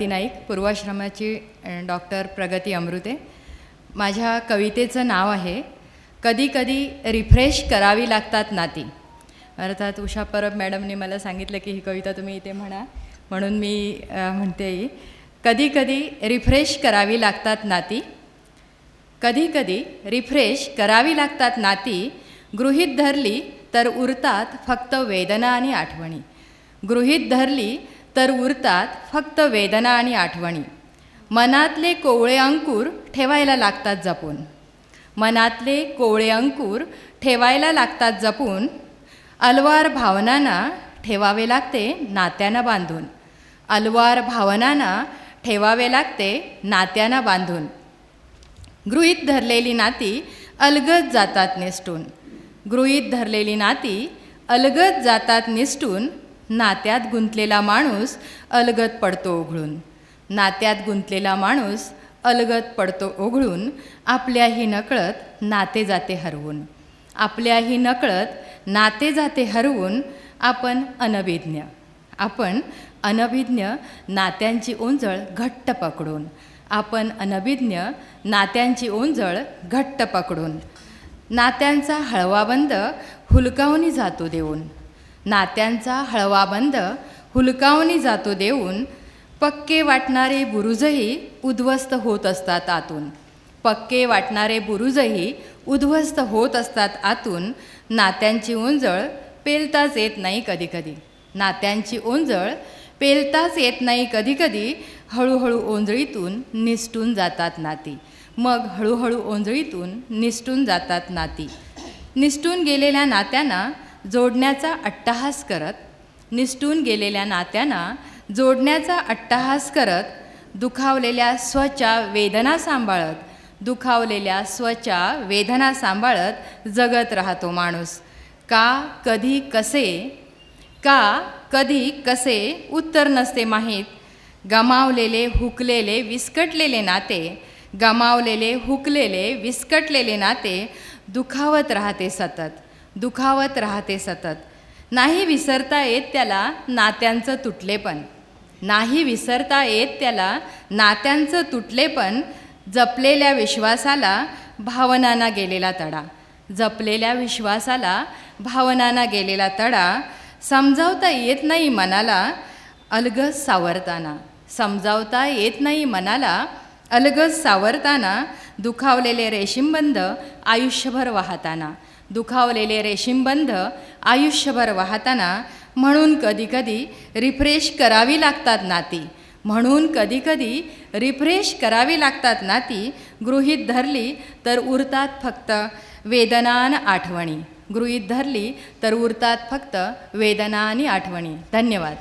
ती नाईक पूर्वाश्रमाची डॉक्टर प्रगती अमृते. माझ्या कवितेचं नाव आहे कधी कधी रिफ्रेश करावी लागतात नाती. अर्थात उषा परब मॅडमने मला सांगितलं की ही कविता तुम्ही इथे म्हणा म्हणून मी म्हणते ही. कधी कधी रिफ्रेश करावी लागतात नाती कधी कधी रिफ्रेश करावी लागतात नाती गृहीत धरली तर उरतात फक्त वेदना आणि आठवणी. गृहीत धरली तर उरतात फक्त वेदना आणि आठवणी. मनातले कोवळे अंकुर ठेवायला लागतात जपून. मनातले कोवळे अंकुर ठेवायला लागतात जपून अलवार भावनांना ठेवावे लागते नात्यानं बांधून. अलवार भावनांना ठेवावे लागते नात्यानं बांधून. गृहीत धरलेली नाती अलगत जातात निसटून गृहीत धरलेली नाती अलगत जातात निसटून नात्यात गुंतलेला माणूस अलगद पडतो ओघळून नात्यात गुंतलेला माणूस अलगद पडतो ओघळून आपल्याही नकळत नाते जाते हरवून. आपल्याही नकळत नाते जाते हरवून आपण अनभिज्ञ. आपण अनभिज्ञ नात्यांची ओंजळ घट्ट पकडून. आपण अनभिज्ञ नात्यांची ओंजळ घट्ट पकडून. नात्यांचा हळवा बंद हुलकावणी जातो देऊन. नात्यांचा हळवा बंद हुलकावणी जातो देऊन. पक्के वाटणारे बुरुजही उद्ध्वस्त होत असतात आतून. पक्के वाटणारे बुरुजही उद्ध्वस्त होत असतात आतून. नात्यांची ओंजळ पेलताच येत नाही कधीकधी. नात्यांची ओंजळ पेलताच येत नाही कधीकधी. हळूहळू ओंजळीतून निसटून जातात नाती. मग हळूहळू ओंजळीतून निसटून जातात नाती. निसटून गेलेल्या नात्यांना जोडण्याचा अट्टहास करत निसटून गेलेल्या नात्यांना जोडण्याचा अट्टहास करत दुखावलेल्या स्वच्या वेदना सांभाळत दुखावलेल्या स्वच्या वेदना सांभाळत जगत राहतो माणूस. का कधी कसे? का कधी कसे? उत्तर नसते माहीत. गमावलेले हुकलेले विस्कटलेले नाते गमावलेले हुकलेले विस्कटलेले नाते दुखावत राहते सतत. दुखावत राहते सतत. नाही विसरता येत त्याला नात्यांचं तुटलेपण. नाही विसरता येत त्याला नात्यांचं तुटलेपण जपलेल्या विश्वासाला भावनांना गेलेला तडा. जपलेल्या विश्वासाला भावनांना गेलेला तडा समजावता येत नाही मनाला अलगद सावरताना. समजावता येत नाही मनाला अलगद सावरताना दुखावलेले रेशीमबंध आयुष्यभर वाहताना. दुखावलेले रेशीमबंध आयुष्यभर वाहताना. म्हणून कधीकधी रिफ्रेश करावी लागतात नाती. म्हणून कधीकधी रिफ्रेश करावी लागतात नाती. गृहीत धरली तर उरतात फक्त वेदना आणि आठवणी. गृहीत धरली तर उरतात फक्त वेदना आणि आठवणी. धन्यवाद.